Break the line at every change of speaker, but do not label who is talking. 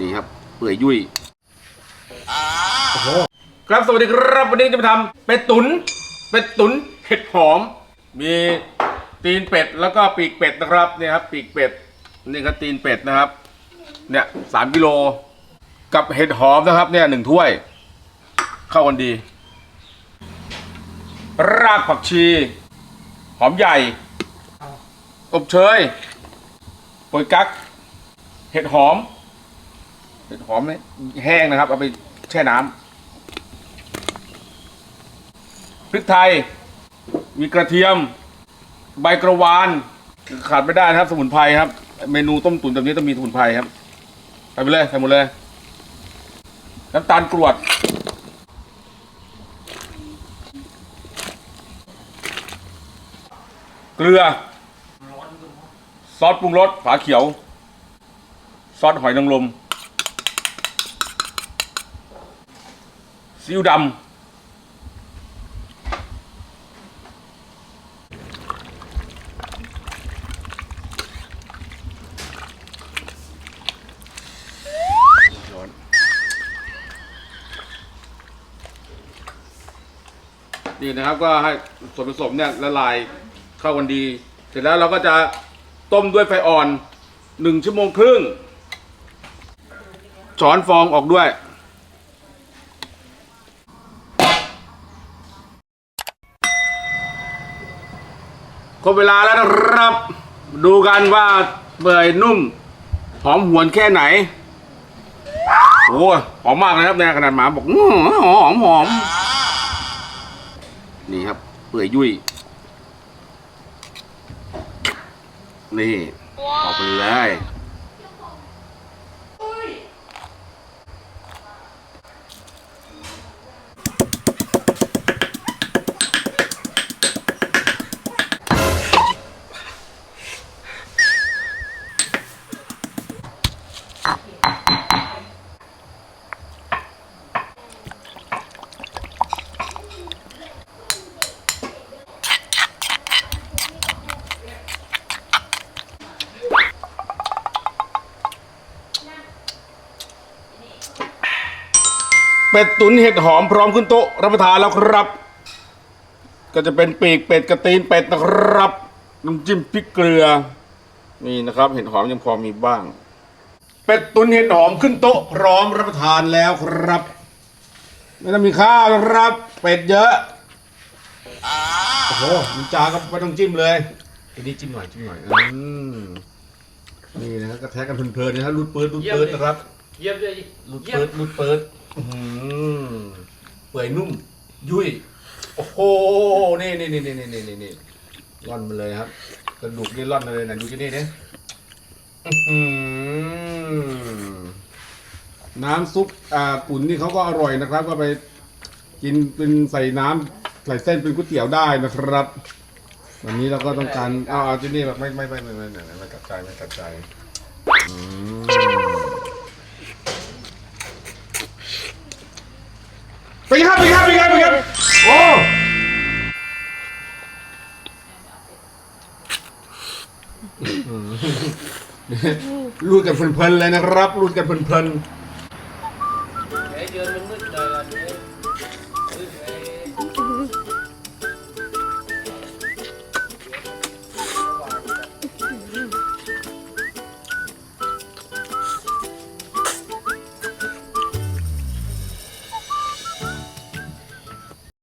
นี่ครับ เปื่อยยุ่ยโอ้โหครับสวัสดีครับวันนี้จะมาทำเป็ดตุนเป็ดตุนเห็ดหอม มีตีนเป็ดแล้วก็ปีกเป็ดนะครับเนี่ยครับปีกเป็ดนี่ครับตีนเป็ดนะครับเนี่ยสามกิโลกับเห็ดหอมนะครับเนี่ยหนึ่งถ้วย เข้ากันดี รากผักชี หอมใหญ่ อบเชยโปยกั๊กเห็ดหอม เห็ดหอมเนี่ยแห้งนะครับ เอาไปแช่น้ำพริกไทย มีกระเทียม ใบกระวานขาดไม่ได้นะครับ สมุนไพรครับ เมนูต้มตุ๋นแบบนี้ต้องมีสมุนไพรครับใส่ไปเลยใส่หมดเลย น้ำตาลกรวดเกลือ ซอสปรุงรสฝาเขียว ซอสหอยนางรม ซีอิ๊วดำร้อนนี่นะครับก็ให้ส่วนผสมเนี่ยละลายเข้ากันดี เสร็จแล้วเราก็จะต้มด้วยไฟอ่อนหนึ่งชั่วโมงครึ่งช้อนฟองออกด้วย ครบเวลาแล้วนะครับ ดูกันว่าเปื่อยนุ่ม หอมหวนแค่ไหน โอ้หอมมากเลยครับในี่ขนาดหมาบอกหอมหอม นี่ครับ เปื่อยยุ่ย นี่ออกไปเลย เป็ดตุ๋นเห็ดหอมพร้อมขึ้นโต๊ะรับประทานแล้วครับ ก็จะเป็นปีกเป็ดกระตีนเป็ดนะครับน้ำจิ้มพริกเกลือนี่นะครับ เห็ดหอมยังพอมีบ้าง เป็ดตุ๋นเห็ดหอมขึ้นโต๊ะพร้อมรับประทานแล้วครับไม่ต้องมีข้าวนะครับ เป็ดเยอะโอ้โหมีจาก็ไม่ต้องจิ้มเลยทีนี้จิ้มหน่อยจิ้มหน่อยอืมนี่นะครับกระแทกกันเพลินๆนะครับรูดปืดรูดปืดนะครับ
เยี่ยมเลย
ลุด
เยี่ยม
เปิดลุดเปิด หือเปื่อยนุ่ม ยุ่ย โอ้โห นี่นี่นี่นี่นี่นี่นี่ร่อนมาเลยครับ กระดูกนี่ร่อนมาเลยนะดูที่นี่เนี่ยน้ำซุปอ่าปุ่นนี่เขาก็อร่อยนะครับ ก็ไปกินเป็นใส่น้ำใส่เส้นเป็นก๋วยเตี๋ยวได้นะครับ วันนี้เราก็ต้องการเอาเอาที่นี่แบบไม่ไม่ไม่ไม่ไม่ไม่กลับใจไม่กลับใจอืม ไปครับไปครับไปครับไปครับโอ้รูดกันเพลินๆเลยนะครับรูดกันเพลิน
ไอ้เดือนมันมืด